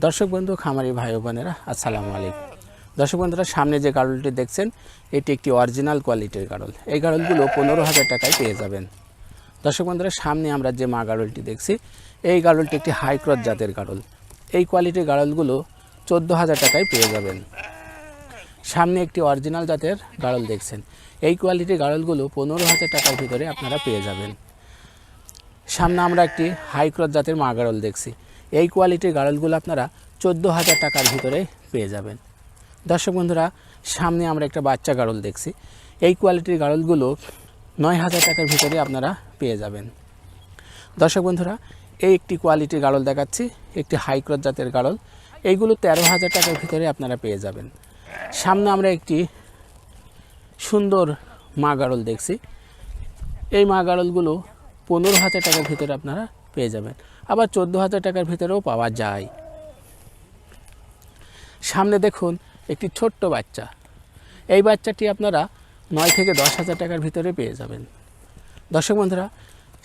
দর্শক বন্ধু, খামারি ভাই বোনেরা, আসসালামু আলাইকুম। দর্শক বন্ধুরা, সামনে যে গাড়লটি দেখছেন, এটি একটি অরিজিনাল কোয়ালিটির গাড়ল। এই গাড়লগুলো পনেরো হাজার টাকায় পেয়ে যাবেন। দর্শক বন্ধুরা, সামনে আমরা যে মা গাড়লটি দেখছি, এই গাড়লটি একটি হাই ক্রস জাতের গাড়ল। এই কোয়ালিটির গাড়লগুলো চোদ্দ হাজার টাকায় পেয়ে যাবেন। সামনে একটি অরিজিনাল জাতের গাড়ল দেখছেন। এই কোয়ালিটির গাড়লগুলো পনেরো হাজার টাকার ভিতরে আপনারা পেয়ে যাবেন। সামনে আমরা একটি হাই ক্রস জাতের মা গাড়ল দেখছি। এই কোয়ালিটির গাড়লগুলো আপনারা চোদ্দ হাজার টাকার ভিতরে পেয়ে যাবেন। দর্শক বন্ধুরা, সামনে আমরা একটা বাচ্চা গাড়ল দেখছি। এই কোয়ালিটির গাড়লগুলো নয় হাজার টাকার ভিতরে আপনারা পেয়ে যাবেন। দর্শক বন্ধুরা, এই একটি কোয়ালিটির গাড়ল দেখাচ্ছি, একটি হাই ক্রস জাতের গাড়ল এইগুলো তেরো হাজার টাকার ভিতরে আপনারা পেয়ে যাবেন। সামনে আমরা একটি সুন্দর মা গাড়ল দেখছি। এই মা গাড়লগুলো পনেরো হাজার টাকার ভিতরে আপনারা পেয়ে যাবেন। আবার চোদ্দ হাজার টাকার ভিতরেও পাওয়া যায়। সামনে দেখুন, একটি ছোট্ট বাচ্চা। এই বাচ্চাটি আপনারা নয় থেকে দশ হাজার টাকার ভিতরে পেয়ে যাবেন। দর্শক বন্ধুরা,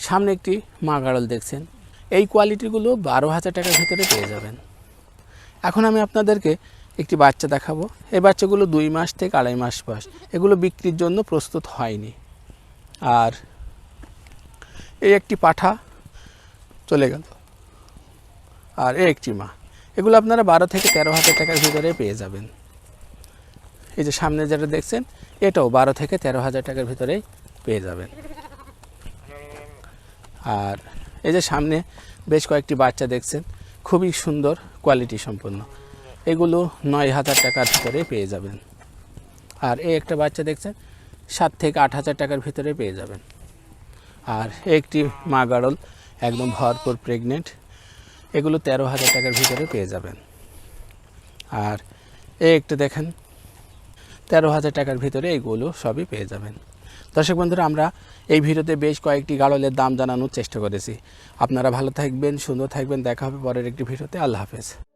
সামনে একটি মা গাড়ল দেখছেন। এই কোয়ালিটিগুলো বারো হাজার টাকার ভিতরে পেয়ে যাবেন। এখন আমি আপনাদেরকে একটি বাচ্চা দেখাবো। এই বাচ্চাগুলো দুই মাস থেকে আড়াই মাস বয়স। এগুলো বিক্রির জন্য প্রস্তুত হয়নি। আর এই একটি পাঠা চলে গেল। আর এই একটি মা। এগুলো আপনারা বারো থেকে তেরো হাজার টাকার ভিতরে পেয়ে যাবেন। এই যে সামনে যেটা দেখছেন, এটাও বারো থেকে তেরো হাজার টাকার ভিতরেই পেয়ে যাবেন। আর এই যে সামনে বেশ কয়েকটি বাচ্চা দেখছেন, খুবই সুন্দর কোয়ালিটি সম্পন্ন। এগুলো নয় হাজার টাকার ভিতরে পেয়ে যাবেন। আর এই একটা বাচ্চা দেখছেন, সাত থেকে আট হাজার টাকার ভিতরে পেয়ে যাবেন। আর একটি মা গাড়ল একদম ভরপুর প্রেগনেন্ট এগুলো তেরো হাজার টাকার ভিতরে পেয়ে যাবেন। আর এই একটা দেখেন, তেরো হাজার টাকার ভিতরে এইগুলো সবই পেয়ে যাবেন। দর্শক বন্ধুরা, আমরা এই ভিডিওতে বেশ কয়েকটি গাড়লের দাম জানানোর চেষ্টা করেছি। আপনারা ভালো থাকবেন, সুন্দর থাকবেন। দেখা হবে পরের একটি ভিডিওতে। আল্লাহ হাফেজ।